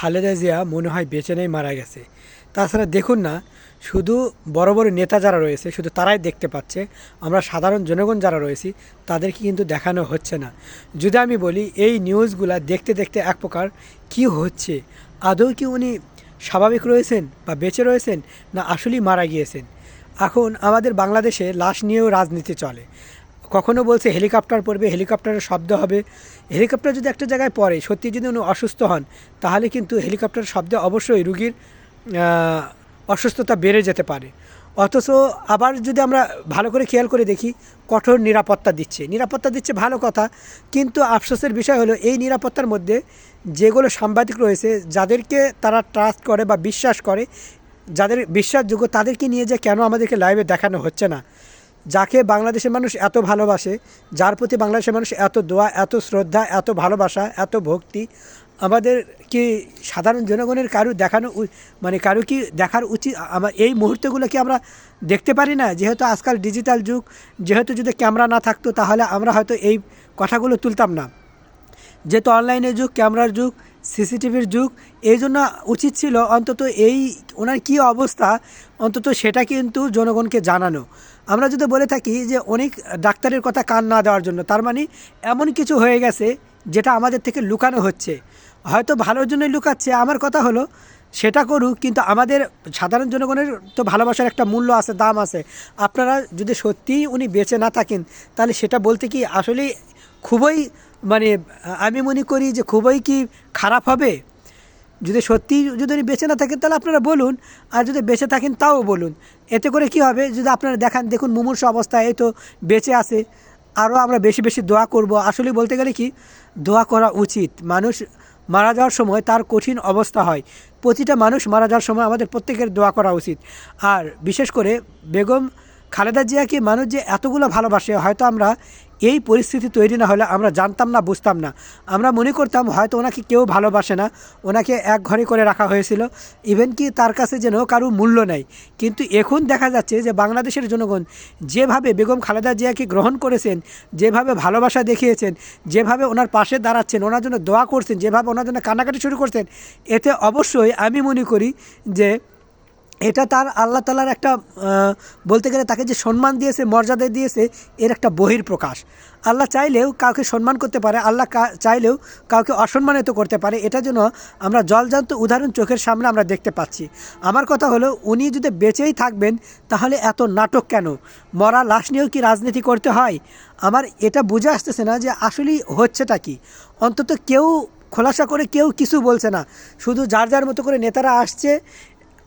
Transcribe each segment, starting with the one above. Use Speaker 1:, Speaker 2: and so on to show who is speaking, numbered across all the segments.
Speaker 1: খালেদা জিয়া মনে হয় বেঁচে নেই, মারা গেছে। তাছাড়া দেখুন না, শুধু বড় বড় নেতা যারা রয়েছে, শুধু তারাই দেখতে পাচ্ছে, আমরা সাধারণ জনগণ যারা রয়েছি, তাদেরকে কিন্তু দেখানো হচ্ছে না। যদি আমি বলি, এই নিউজগুলা দেখতে দেখতে এক প্রকার কী হচ্ছে? আদৌ কি উনি স্বাভাবিক রয়েছেন বা বেঁচে রয়েছেন, না আসলেই মারা গিয়েছেন? এখন আমাদের বাংলাদেশে লাশ নিয়েও রাজনীতি চলে। কখনো বলছে হেলিকপ্টার পড়বে, হেলিকপ্টারের শব্দ হবে। হেলিকপ্টার যদি একটা জায়গায় পড়ে, সত্যি যদি উনি অসুস্থ হন, তাহলে কিন্তু হেলিকপ্টারের শব্দে অবশ্যই রুগীর অসুস্থতা বেড়ে যেতে পারে। অথচ আবার যদি আমরা ভালো করে খেয়াল করে দেখি, কঠোর নিরাপত্তা দিচ্ছে। নিরাপত্তা দিচ্ছে ভালো কথা, কিন্তু আফসোসের বিষয় হলো এই নিরাপত্তার মধ্যে যেগুলো সাংবাদিক রয়েছে, যাদেরকে তারা ট্রাস্ট করে বা বিশ্বাস করে, যাদের বিশ্বাসযোগ্য তাদেরকে নিয়ে যে কেন আমাদেরকে লাইভে দেখানো হচ্ছে না। যাকে বাংলাদেশের মানুষ এত ভালোবাসে, যার প্রতি বাংলাদেশের মানুষ এত দোয়া, এত শ্রদ্ধা, এত ভালোবাসা, এত ভক্তি, আমাদের কি সাধারণ জনগণের কারু দেখানো মানে কারু কি দেখার উচিত? আমার এই মুহূর্তগুলো কি আমরা দেখতে পারি না? যেহেতু আজকাল ডিজিটাল যুগ, যেহেতু যদি ক্যামেরা না থাকতো, তাহলে আমরা হয়তো এই কথাগুলো তুলতাম না। যেহেতু অনলাইনের যুগ, ক্যামেরার যুগ সিসিটিভির যুগ, এই জন্য উচিত ছিল অন্তত এই ওনার কী অবস্থা, অন্তত সেটা কিন্তু জনগণকে জানানো। আমরা যদি বলে থাকি যে অনেক ডাক্তারের কথা কান না দেওয়ার জন্য, তার মানে এমন কিছু হয়ে গেছে যেটা আমাদের থেকে লুকানো হচ্ছে। হয়তো ভালোর জন্যই লুকাচ্ছে, আমার কথা হলো সেটা করুক, কিন্তু আমাদের সাধারণ জনগণের তো ভালোবাসার একটা মূল্য আছে, দাম আছে। আপনারা যদি সত্যিই উনি বেঁচে না থাকেন, তাহলে সেটা বলতে কি আসলেই খুবই মানে আমি মনে করি যে খুবই কি খারাপ হবে। যদি সত্যি যদি বেঁচে না থাকেন, তাহলে আপনারা বলুন। আর যদি বেঁচে থাকেন, তাও বলুন। এতে করে কি হবে? যদি আপনারা দেখান, দেখুন মুমূর্ষ অবস্থায় এই তো বেঁচে আছে। আরও আমরা বেশি বেশি দোয়া করব। আসলে বলতে গেলে কি? দোয়া করা উচিত। মানুষ মারা যাওয়ার সময় তার কঠিন অবস্থা হয়। প্রতিটা মানুষ মারা যাওয়ার সময় আমাদের প্রত্যেকের দোয়া করা উচিত। আর বিশেষ করে বেগম খালেদা জিয়াকে মানুষ যে এতগুলো ভালোবাসে, হয়তো আমরা এই পরিস্থিতি তৈরি না হলে আমরা জানতাম না, বুঝতাম না। আমরা মনে করতাম হয়তো ওনাকে কেউ ভালোবাসে না, ওনাকে এক ঘরে করে রাখা হয়েছিল। ইভেন কি তার কাছে যেন কারও মূল্য নেই। কিন্তু এখন দেখা যাচ্ছে যে বাংলাদেশের জনগণ যেভাবে বেগম খালেদা জিয়াকে গ্রহণ করেছেন, যেভাবে ভালোবাসা দেখিয়েছেন, যেভাবে ওনার পাশে দাঁড়াচ্ছেন, ওনার জন্য দোয়া করছেন, যেভাবে ওনার জন্য কান্নাকাটি শুরু করছেন, এতে অবশ্যই আমি মনে করি যে এটা তার আল্লাহ তালার একটা বলতে গেলে তাকে যে সম্মান দিয়েছে, মর্যাদা দিয়েছে, এর একটা বহির প্রকাশ আল্লাহ চাইলেও কাউকে সম্মান করতে পারে, আল্লাহ চাইলেও কাউকে অসম্মানিত করতে পারে। এটা যেন আমরা জলজান্ত উদাহরণ চোখের সামনে আমরা দেখতে পাচ্ছি। আমার কথা হলো, উনি যদি বেঁচেই থাকবেন, তাহলে এত নাটক কেন? মরা লাশ নিয়েও কি রাজনীতি করতে হয়? আমার এটা বুঝে আসতেছে না যে আসলেই হচ্ছেটা কি। অন্তত কেউ খোলাসা করে কেউ কিছু বলছে না। শুধু যার যার মতো করে নেতারা আসছে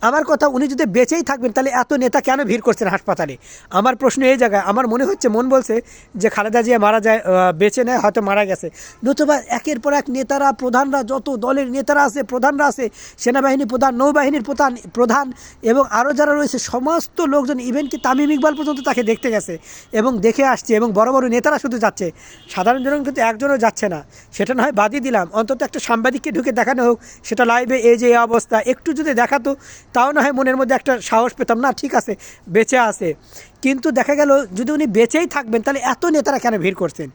Speaker 1: আমার কথা উনি যদি বেঁচেই থাকবেন, তাহলে এত নেতা কেন ভিড় করছেন হাসপাতালে? আমার প্রশ্ন এই জায়গায়, আমার মনে হচ্ছে, মন বলছে যে খালেদা জিয়া মারা যায় বেঁচে নেয়, হয়তো মারা গেছে। নতুবা একের পর এক নেতারা, প্রধানরা, যত দলের নেতারা আছে, প্রধানরা আছে সেনাবাহিনী প্রধান, নৌবাহিনীর প্রধান প্রধান, এবং আরও যারা রয়েছে, সমস্ত লোকজন ইভেন কি তামিম ইকবাল পর্যন্ত তাকে দেখতে গেছে এবং দেখে আসছে, এবং বড় বড় নেতারা শুধু যাচ্ছে। সাধারণ জন কিন্তু একজনও যাচ্ছে না। সেটা না হয় বাদই দিলাম। অন্তত একটা সাংবাদিককে ঢুকে দেখানো হোক, সেটা লাইভে এই যে অবস্থা। একটু যদি দেখাতো তাও না হয় মনের মধ্যে একটা সাহস পেতাম না ঠিক আছে বেঁচে আছে। কিন্তু দেখা গেল যদি উনি বেঁচেই থাকবেন, তাহলে এত নেতারা কেন ভিড় করছেন?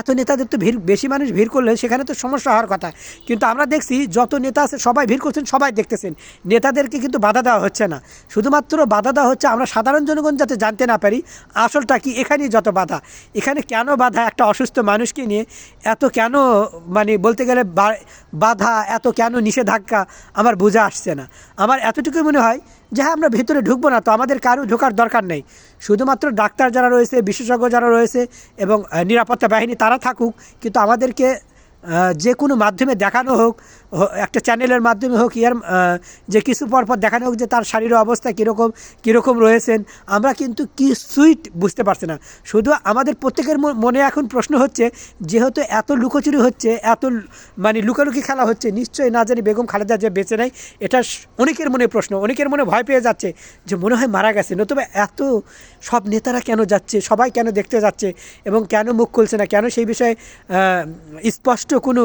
Speaker 1: এত নেতাদের তো ভিড়, বেশি মানুষ ভিড় করলে সেখানে তো সমস্যা হওয়ার কথা। কিন্তু আমরা দেখছি যত নেতা আছে সবাই ভিড় করছেন, সবাই দেখতেছেন। নেতাদেরকে কিন্তু বাধা দেওয়া হচ্ছে না। শুধুমাত্র বাধা দেওয়া হচ্ছে আমরা সাধারণ জনগণ যাতে জানতে না পারি, আসলটা কি, এখানেই যত বাধা। এখানে কেন বাধা একটা অসুস্থ মানুষকে নিয়ে? এত কেন মানে বলতে গেলে বাধা, এত কেন নিষেধাজ্ঞা? আমার বোঝা আসছে না। আমার এতটুকুই মনে হয় যে হ্যাঁ আমরা ভেতরে ঢুকবো না, তো আমাদের কারও ঢোকার দরকার নেই। শুধুমাত্র ডাক্তার যারা রয়েছে বিশেষজ্ঞ যারা রয়েছে এবং নিরাপত্তা বাহিনী তারা থাকুক কিন্তু আমাদেরকে যে কোনো মাধ্যমে দেখানো হোক একটা চ্যানেলের মাধ্যমে হোক ইয়ার যে কিছু পরপর দেখানো হোক যে তার শারীরিক অবস্থা কীরকম কীরকম রয়েছেন আমরা কিন্তু কি সুইট বুঝতে পারছি না। শুধু আমাদের প্রত্যেকের মনে এখন প্রশ্ন হচ্ছে যেহেতু এত লুকোচুরি হচ্ছে এত মানে লুকালুকি খেলা হচ্ছে নিশ্চয়ই না জানি বেগম খালেদা যে বেঁচে নেয় এটা অনেকের মনে প্রশ্ন অনেকের মনে ভয় পেয়ে যাচ্ছে যে মনে হয় মারা গেছে নতুবা এত সব নেতারা কেন যাচ্ছে সবাই কেন দেখতে যাচ্ছে এবং কেন মুখ খুলছে না কেন সেই বিষয়ে আহ, স্পষ্ট কোনো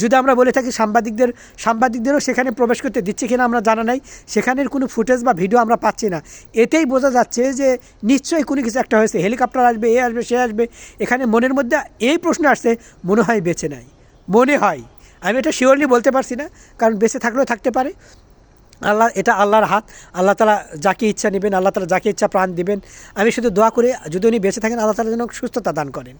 Speaker 1: যদি আমরা বলে থাকি সাংবাদিকদের, সাংবাদিকদেরও সেখানে প্রবেশ করতে দিচ্ছে কিনা আমরা জানা নাই, সেখানের কোনো ফুটেজ বা ভিডিও আমরা পাচ্ছি না। এতেই বোঝা যাচ্ছে যে নিশ্চয়ই কোনো কিছু একটা হয়েছে, হেলিকপ্টার আসবে, এ আসবে, সে আসবে, এখানে মনের মধ্যে এই প্রশ্ন আসছে, মনে হয় বেঁচে নাই, মনে হয়। আমি এটা শিওরলি বলতে পারছি না, কারণ বেঁচে থাকলেও থাকতে পারে। আল্লাহ, এটা আল্লাহর হাত, আল্লাহ তালা যাকে ইচ্ছা নেবেন, আল্লাহ তালা যাকে ইচ্ছা প্রাণ দিবেন। আমি শুধু দোয়া করে, যদি উনি বেঁচে থাকেন, আল্লাহ তালা যেন সুস্থতা দান করেন।